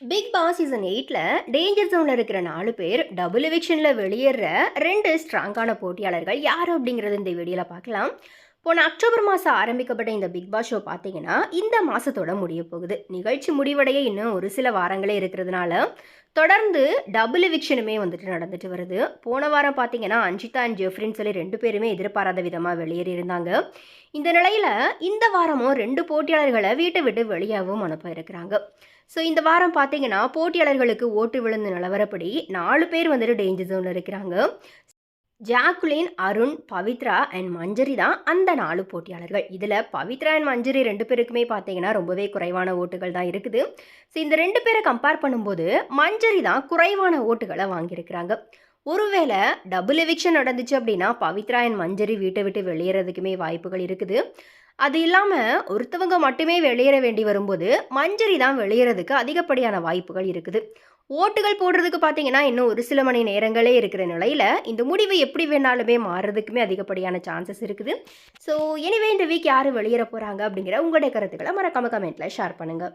Big Boss season எயிட்டில் danger ஜோனில் இருக்கிற நாலு பேர் டபுள் எவிக்ஷனில் வெளியேற ரெண்டு ஸ்ட்ராங்கான போட்டியாளர்கள் யார் அப்படிங்கிறது இந்த வீடியோவில் பார்க்கலாம். போன அக்டோபர் மாதம் ஆரம்பிக்கப்பட்ட இந்த பிக் பாஸ் ஷோ பார்த்தீங்கன்னா இந்த மாதத்தோட முடிய போகுது. நிகழ்ச்சி முடிவடைய இன்னும் ஒரு சில வாரங்களே இருக்கிறதுனால தொடர்ந்து டபுள் எவிக்ஷனுமே வந்துட்டு நடந்துட்டு வருது. போன வாரம் பார்த்தீங்கன்னா அஞ்சிதா அண்ட் ஜெஃப்ரின்னு சொல்லி ரெண்டு பேருமே எதிர்பாராத விதமாக வெளியேறி இருந்தாங்க. இந்த நிலையில் இந்த வாரமும் ரெண்டு போட்டியாளர்களை வீட்டை விட்டு வெளியாகவும் அனுப்ப இருக்கிறாங்க. ஸோ இந்த வாரம் பார்த்தீங்கன்னா போட்டியாளர்களுக்கு ஓட்டு விழுந்த நிலவரப்படி நாலு பேர் வந்துட்டு டேஞ்சர் ஜோனில் இருக்கிறாங்க. ஜாக்குலின் அருண் பவித்ரா அண்ட் மஞ்சரி தான் அந்த நாலு போட்டியாளர்கள். இதில் பவித்ரா அண்ட் மஞ்சரி ரெண்டு பேருக்குமே பார்த்தீங்கன்னா ரொம்பவே குறைவான ஓட்டுகள் தான் இருக்குது. ஸோ இந்த ரெண்டு பேரை கம்பேர் பண்ணும்போது மஞ்சரி தான் குறைவான ஓட்டுகளை வாங்கியிருக்கிறாங்க. ஒருவேளை டபுள் எவிக்ஷன் நடந்துச்சு அப்படின்னா பவித்ரா அண்ட் மஞ்சரி வீட்டை விட்டு வெளியேறதுக்குமே வாய்ப்புகள் இருக்குது. அது இல்லாமல் ஒருத்தவங்க மட்டுமே வெளியேற வேண்டி வரும்போது மஞ்சரி தான் வெளியேறதுக்கு அதிகப்படியான வாய்ப்புகள் இருக்குது. ஓட்டுகள் போடுறதுக்கு பார்த்தீங்கன்னா இன்னும் ஒரு சில மணி நேரங்களே இருக்கிற நிலையில் இந்த முடிவு எப்படி வேணாலுமே மாறுறதுக்குமே அதிகப்படியான சான்சஸ் இருக்குது. ஸோ எனிவே இந்த வீக் யார் வெளியேற போகிறாங்க அப்படிங்கிற உங்களுடைய கருத்துக்களை மறக்காம கமெண்ட்டில் ஷேர் பண்ணுங்கள்